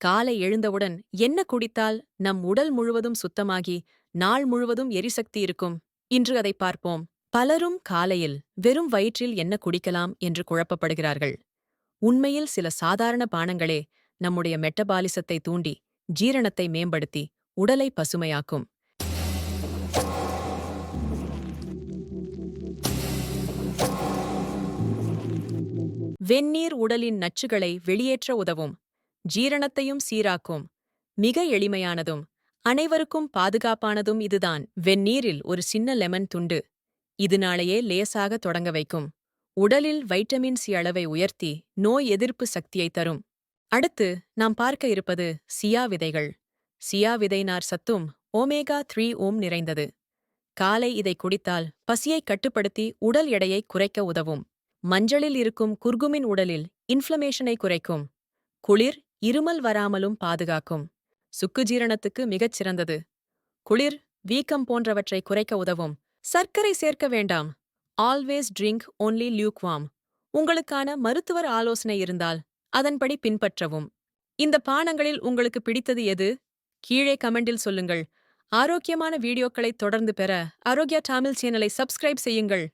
காலை எழுந்தவுடன் என்ன குடித்தால் நம் உடல் முழுவதும் சுத்தமாகி நாள் முழுவதும் எரிசக்தி இருக்கும்? இன்று அதை பார்ப்போம். பலரும் காலையில் வெறும் வயிற்றில் என்ன குடிக்கலாம் என்று குழப்பப்படுகிறார்கள். உண்மையில் சில சாதாரண பானங்களே நம்முடைய மெட்டபாலிசத்தை தூண்டி ஜீரணத்தை மேம்படுத்தி உடலை பசுமையாக்கும். வெந்நீர் உடலின் நச்சுகளை வெளியேற்ற உதவும். ஜீரணத்தையும் சீராக்கும். மிக எளிமையானதும் அனைவருக்கும் பாதுகாப்பானதும் இதுதான். வெந்நீரில் ஒரு சின்ன லெமன் துண்டு. இது நாளையே லேசாக தொடங்க வைக்கும். உடலில் வைட்டமின் சி அளவை உயர்த்தி நோய் எதிர்ப்பு சக்தியை தரும். அடுத்து நாம் பார்க்க இருப்பது சியா விதைகள். சியா விதைனார் சத்தும் ஓமேகா த்ரீ ஓம் நிறைந்தது. காலை இதை குடித்தால் பசியை கட்டுப்படுத்தி உடல் எடையை குறைக்க உதவும். மஞ்சளில் இருக்கும் குர்குமின் உடலில் இன்ஃப்ளமேஷனை குறைக்கும். குளிர் இருமல் வராமலும் பாதுகாக்கும். சுக்கு ஜீரணத்துக்கு மிகச் சிறந்தது. குளிர் வீக்கம் போன்றவற்றை குறைக்க உதவும். சர்க்கரை சேர்க்க வேண்டாம். ஆல்வேஸ் ட்ரிங்க் ஒன்லி லியூக்வாம் உங்களுக்கான மருத்துவர் ஆலோசனை இருந்தால் அதன்படி பின்பற்றவும். இந்த பானங்களில் உங்களுக்கு பிடித்தது எது? கீழே கமெண்டில் சொல்லுங்கள். ஆரோக்கியமான வீடியோக்களை தொடர்ந்து பெற ஆரோக்கியா டாமில் சேனலை சப்ஸ்கிரைப் செய்யுங்கள்.